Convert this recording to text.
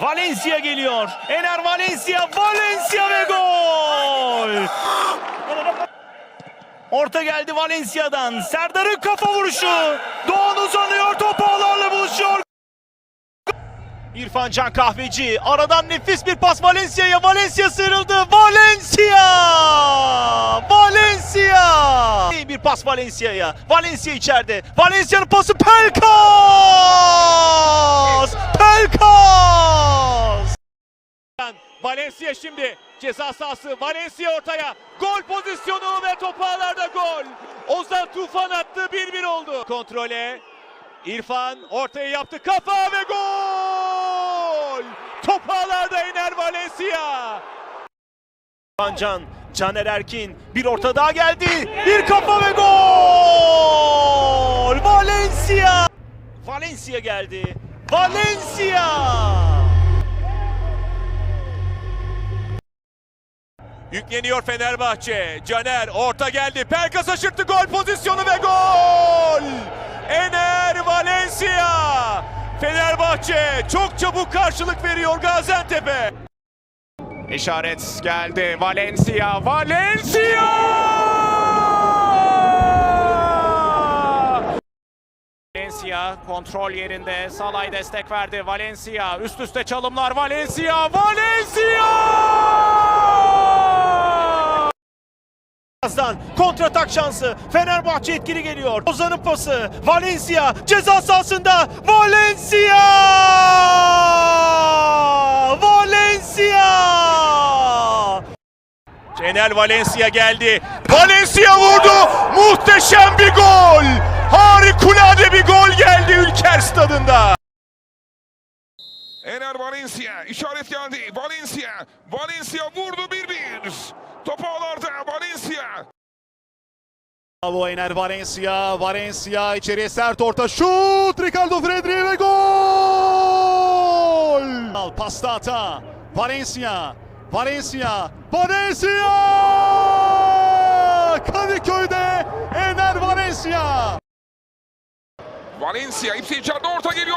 Valencia geliyor. Ener Valencia, Valencia ve gol! Orta geldi Valencia'dan. Serdar'ın kafa vuruşu. Doğan uzanıyor, top ağlarla buluşuyor. İrfan Can Kahveci aradan nefis bir pas Valencia'ya. Valencia sıyrıldı. Valencia! Valencia! Bir pas Valencia'ya. Valencia içeride. Valencia'nın pası Pelkas! Pelkas! Şimdi ceza sahası. Valencia ortaya. Gol pozisyonu ve top ağlarda gol. Ozan Tufan attı 1-1 oldu. Kontrole. İrfan ortaya yaptı. Kafa ve gol. Top ağlarda iner Valencia. Can, Caner Erkin bir orta daha geldi. Bir kafa ve gol! Valencia! Valencia geldi. Valencia! Yükleniyor Fenerbahçe. Caner orta geldi. Pelkas aşırttı gol pozisyonu ve gol. Ener Valencia. Fenerbahçe çok çabuk karşılık veriyor Gaziantep'e. İşaret geldi. Valencia. Valencia! Valencia kontrol yerinde. Salay destek verdi. Valencia üst üste çalımlar. Valencia. Valencia! Birazdan kontratak şansı. Fenerbahçe etkili geliyor. Ozan'ın pası. Valencia ceza sahasında. Valencia! Valencia! Enel Valencia geldi. Valencia vurdu. Muhteşem bir gol. Harikulade bir Ener Valencia işaret geldi. Valencia. Valencia vurdu 1-1. Top ağlarda Valencia. Bravo Ener Valencia. Valencia içeriye sert orta şut. Ricardo Fredri ve gol. Pasta hata. Valencia. Valencia. Valencia. Kadıköy'de Ener Valencia. Valencia ipsi içeride orta geliyor.